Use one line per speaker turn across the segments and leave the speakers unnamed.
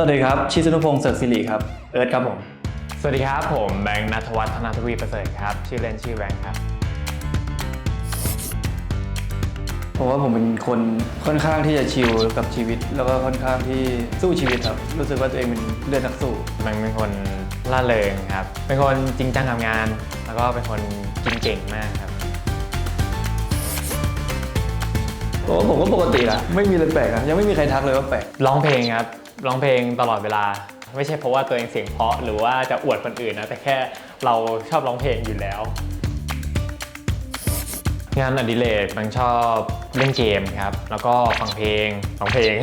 สวัสดีครับ ชิสนุพงศ์เสริฐศิริครับ เอิร์ธครับผม
สวัสดีครับ ผมแบงค์นัทวัฒน์ธนาทวีประเสริฐครับ ชื่อเล่นชื่อแบงค์ครับ
ผมว่าผมเป็นคนค่อนข้างที่จะชิลกับชีวิต แล้วก็ค่อนข้างที่สู้ชีวิตครับ รู้สึกว่าตัวเองเป็นเลือดนักสู้
แบงค์เป็นคนล่าเริงครับ เป็นคนจริงจังกับงาน แล้วก็เป็นคนกินเก่งมากครับ
ผมว่าผมก็ปกตินะไม่มีอะไรแปลกนะยังไม่มีใครทักเลยว่าแปลก
ร้องเพลงครับ ร้องเพลงตลอดเวลา ไม่ใช่เพราะว่าตัวเองเสียงเพราะหรือว่าจะอวดคนอื่นนะ แต่แค่เราชอบร้องเพลงอยู่แล้ว งานอดิเรกแบงค์ชอบเล่นเกมครับ แล้วก็ฟังเพลงร้องเพลง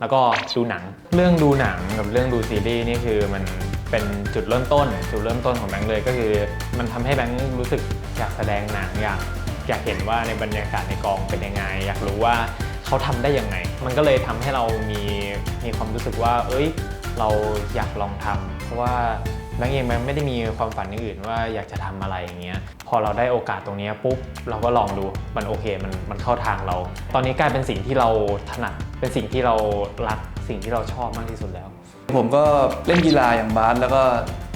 แล้วก็ดูหนัง เรื่องดูหนังกับเรื่องดูซีรีส์นี่คือมันเป็นจุดเริ่มต้น จุดเริ่มต้นของแบงค์เลยก็คือ มันทำให้แบงค์รู้สึกอยากแสดงหนังอยากอยากเห็นว่าในบรรยากาศในกองเป็นยังไง อยากรู้ว่าเขาทำได้ยังไง มันก็เลยทำให้เรามีมีความรู้สึกว่า เอ้ย เราอยากลองทำเพราะว่าแบงค์เองมันไม่ได้มีความฝันอย่างอื่นว่าอยากจะทำอะไรอย่างเงี้ย พอเราได้โอกาสตรงนี้ปุ๊บเราก็ลองดูมันโอเคมันมันเข้าทางเรา ตอนนี้กลายเป็นสิ่งที่เราถนัดเป็นสิ่งที่เรารักสิ่งที่เราชอบมากที่สุดแล้ว
ผมก็เล่นกีฬาอย่างบาสแล้วก็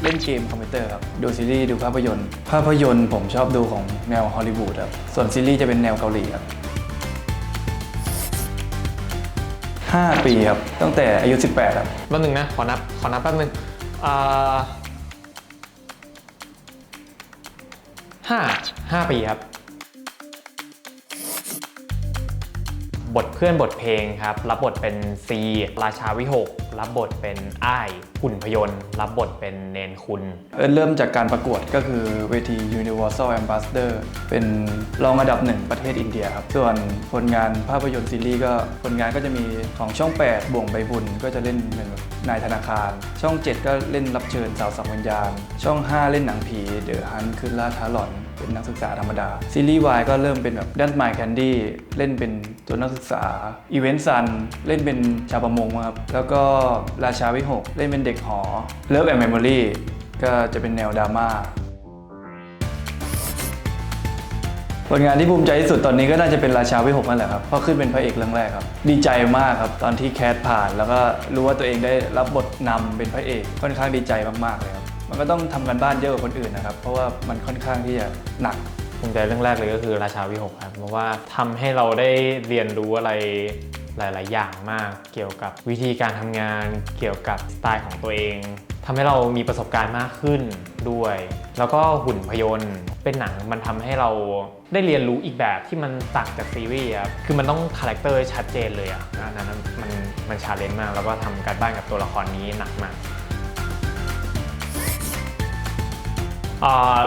เล่นเกมคอมพิวเตอร์ครับดูซีรีส์ดูภาพยนตร์ ภาพยนตร์ผมชอบดูของแนวฮอลลีวูดครับส่วนซีรีส์จะเป็นแนวเกาหลีครับ 5 ปีครับ ตั้งแต่อายุ 18 ครับ
แป๊บนึงนะ ขอนับ ขอนับแป๊บนึงอ่าห้าห้าปีครับ บทเพื่อนบทเพลงครับ รับบทเป็นซีราชาวิหก รับบทเป็นอ้ายหุ่นพยนต์รับบทเป็นเนนคุณ
เอิร์ธเริ่มจากการประกวดก็คือเวที Universal Ambassador เป็นรองอันดับหนึ่งประเทศอินเดียครับ ส่วนผลงานภาพยนตร์ซีรีส์ก็ผลงานก็จะมีของช่อง 8 บ่วงใบบุญก็จะเล่นเป็นนายธนาคาร ช่อง 7 ก็เล่นรับเชิญสาวสังวิญญาณ ช่อง 5 เล่นหนังผีเดอะฮันคืนล่าท้าหลอน เป็นนักศึกษาธรรมดา ซีรีส์วายก็เริ่มเป็นแบบดันไมค์แคนดี้เล่นเป็นตัวนักศึกษาอีเวนต์ซันเล่นเป็นชาวประมงครับแล้วก็ราชาวิหกเล่นเป็นเด็กหอเลิฟแอนด์เมมโมรี่ก็จะเป็นแนวดราม่าผลงานที่ภูมิใจที่สุดตอนนี้ก็น่าจะเป็นราชาวิหกนั่นแหละครับเพราะขึ้นเป็นพระเอกเรื่องแรกครับ ดีใจมากครับ ตอนที่แคสผ่าน แล้วก็รู้ว่าตัวเองได้รับบทนำเป็นพระเอกค่อนข้างดีใจมากๆเลยครับ มันก็ต้องทำกันบ้านเยอะกว่าคนอื่นนะครับ เพราะว่ามันค่อนข้างที่จะหนัก
ภูมิใจเรื่องแรกเลยก็คือราชาวิหกครับเพราะว่าทำให้เราได้เรียนรู้อะไรหลาย ๆ อย่างมากเกี่ยวกับวิธีการทำงาน เกี่ยวกับสไตล์ของตัวเองทำให้เรามีประสบการณ์มากขึ้นด้วย แล้วก็หุ่นพยนต์เป็นหนังมันทำให้เราได้เรียนรู้อีกแบบที่มันต่างจากซีรีส์ครับคือมันต้องคาแรคเตอร์ชัดเจนเลยอะนั้นมันมันชาเลนจ์มาก แล้วก็ทำการบ้านกับตัวละครนี้หนักมาก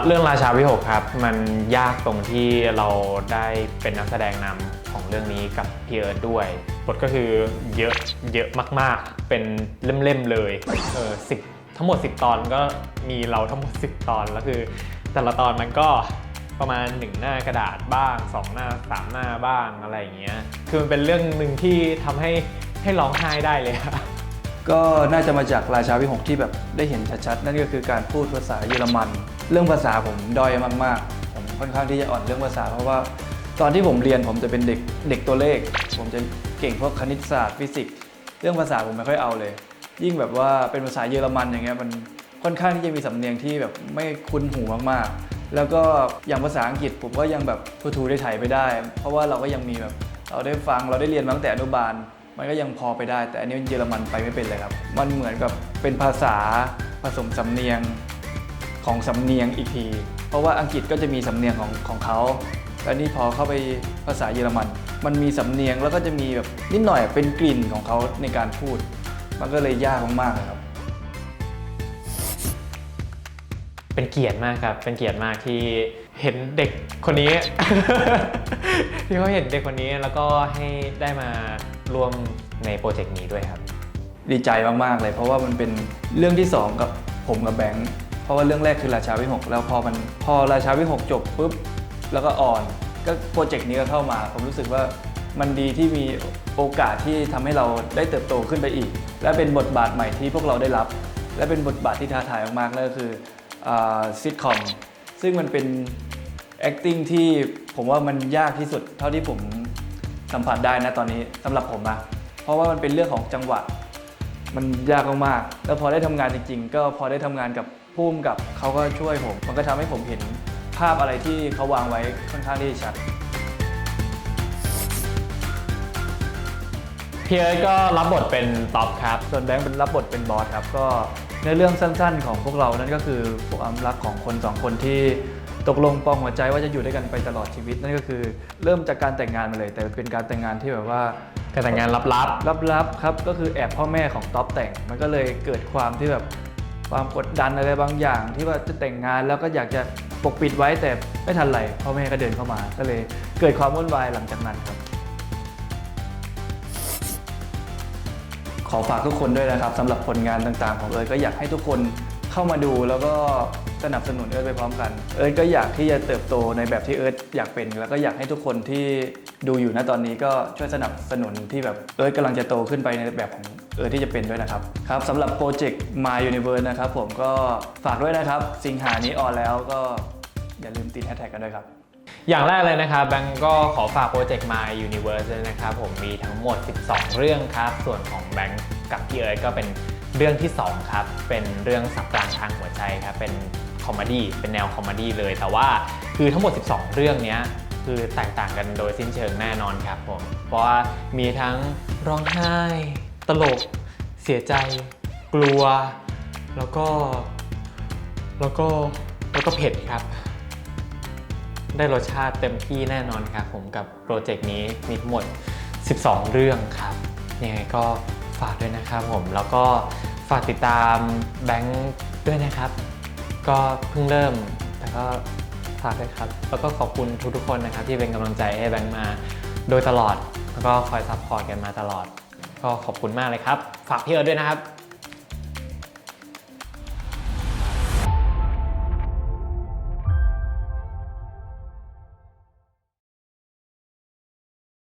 เรื่องราชาวิหกครับ มันยากตรงที่เราได้เป็นนักแสดงนำของเรื่องนี้กับพี่เอิร์ดด้วยบทก็คือเยอะเยอะมาก ๆ เป็นเล่มๆเลยเออสิทั้งหมด 10 ตอนก็มีเราทั้งหมด 10 ตอนแล้วคือ แต่ละตอนมันก็ประมาณ 1 หน้ากระดาษบ้าง 2 หน้า 3 หน้าบ้างอะไรอย่างเงี้ยคือมันเป็นเรื่องหนึ่งที่ทำให้ให้ร้องไห้ได้เลยอะ
ก็น่าจะมาจากราชาวิหกที่แบบได้เห็นชัดๆ นั่นก็คือการพูดภาษาเยอรมัน เรื่องภาษาผมด้อยมากๆ ผมค่อนข้างที่จะอ่อนเรื่องภาษา เพราะว่าตอนที่ผมเรียนผมจะเป็นเด็กเด็กตัวเลข ผมจะเก่งพวกคณิตศาสตร์ฟิสิกส์เรื่องภาษาผมไม่ค่อยเอาเลย ยิ่งแบบว่าเป็นภาษาเยอรมันอย่างเงี้ยมันค่อนข้างที่จะมีสำเนียงที่แบบไม่คุ้นหูมากๆ แล้วก็อย่างภาษาอังกฤษผมก็ยังแบบทูๆได้ไถไปได้ เพราะว่าเราก็ยังมีแบบเราได้ฟังเราได้เรียนมาตั้งแต่อนุบาล มันก็ยังพอไปได้ แต่อันนี้เยอรมันไปไม่เป็นเลยครับ มันเหมือนกับเป็นภาษาผสมสำเนียง ของสำเนียงอีกที เพราะว่าอังกฤษก็จะมีสำเนียงของของเขาแล้วนี่พอเข้าไปภาษาเยอรมัน มันมีสำเนียงแล้วก็จะมีแบบนิดหน่อยเป็นกลิ่นของเขาในการพูด มันก็เลยยากมากๆเลยครับ
เป็นเกียรติมากครับ เป็นเกียรติมากที่เห็นเด็กคนนี้ ที่เขาเห็นเด็กคนนี้แล้วก็ให้ได้มาร่วมในโปรเจกต์นี้ด้วยครับ
ดีใจมากๆเลย เพราะว่ามันเป็นเรื่องที่2กับผมกับแบงค์เพ ราะว่าเรื่องแรกคือราชาวิหกแล้วพอมันพอราชาวิหกจบปุ๊บแล้วก็อ่อนก็โปรเจกต์นี้ก็เข้ามา ผมรู้สึกว่ามันดีที่มีโอกาสที่ทำให้เราได้เติบโตขึ้นไปอีก และเป็นบทบาทใหม่ที่พวกเราได้รับ และเป็นบทบาทที่ท้าทายมากๆนั่นก็คือซิทคอมซึ่งมันเป็น acting ที่ผมว่ามันยากที่สุดเท่าที่ผมสัมผัสได้นะตอนนี้สำหรับผมนะเพราะว่ามันเป็นเรื่องของจังหวะ มันยากมากๆแล้วพอได้ทำงานจริงๆ ก็พอได้ทำงานกับ ผู้กำกับเขาก็ช่วยผม มันก็ทำให้ผมเห็นภาพอะไรที่เขาวางไว้ค่อนข้างที่จะชัด
พี่เอิร์ธก็รับบทเป็นท็อปครับ
ส่วนแบงค์เป็นรับบทเป็นบอสครับ ก็ในเรื่องสั้นๆของพวกเรานั่นก็คือความรักของคนสองคนที่ตกลงปองหัวใจว่าจะอยู่ด้วยกันไปตลอดชีวิต นั่นก็คือเริ่มจากการแต่งงานมาเลย แต่เป็นการแต่งงานที่แบบว่า
การแต่งงานลับ
ลับๆครับก็คือแอบพ่อแม่ของท็อปแต่งมันก็เลยเกิดความที่แบบ ความกดดันอะไรบางอย่าง ที่ว่าจะแต่งงานแล้วก็อยากจะปกปิดไว้แต่ไม่ทันไรพ่อแม่ก็เดินเข้ามาก็เลยเกิดความวุ่นวายหลังจากนั้นครับ ขอฝากทุกคนด้วยนะครับสำหรับผลงานต่างๆ ของเอิร์ธก็อยากให้ทุกคนเข้ามาดูแล้วก็ สนับสนุนเอิร์ธไปพร้อมกันเอิร์ธก็อยากที่จะเติบโตในแบบที่เอิร์ธอยากเป็น แล้วก็อยากให้ทุกคนที่ดูอยู่ณตอนนี้ก็ช่วยสนับสนุนที่แบบเอิร์ธกำลังจะโตขึ้นไปในแบบของเอิร์ธที่จะเป็นด้วยนะครับครับสำหรับโปรเจกต์ My Universe นะครับผมก็ฝากด้วยนะครับ สิงหานี้ออนแล้วก็อย่าลืมติดแฮชแท็กกันด้วยครับ
อย่างแรกเลยนะครับแบงก์ก็ขอฝากโปรเจกต์ My Universe เลยนะครับผมมีทั้งหมด 12 เรื่องครับ ส่วนของแบงก์กับพี่เอิร์ธก็เป็น เรื่องที่ 2 ครับ เป็นเรื่องสับรางทางหัวใจครับ เป็นคอมเมดี้ เป็นแนวคอมเมดี้เลย แต่ว่าคือทั้งหมด 12 เรื่องนี้คือแตกต่างกันโดยสิ้นเชิงแน่นอนครับผม เพราะว่ามีทั้งร้องไห้ ตลก เสียใจ กลัว แล้วก็ แล้วก็ แล้วก็เผ็ดครับ ได้รสชาติเต็มที่แน่นอนครับผมกับโปรเจกต์นี้มีทั้งหมด 12 เรื่องครับยังไงก็ฝากด้วยนะครับผม แล้วก็ ฝากติดตามแบงค์ด้วยนะครับ ก็เพิ่งเริ่ม แต่ก็ฝากด้วยครับ แล้วก็ขอบคุณทุกๆคนนะครับ ที่เป็นกำลังใจให้แบงค์มาโดยตลอด แล้วก็คอยซัพพอร์ตกันมาตลอด ก็ขอบคุณมากเลยครับ ฝากพี่เอิร์ดด้วยนะครับ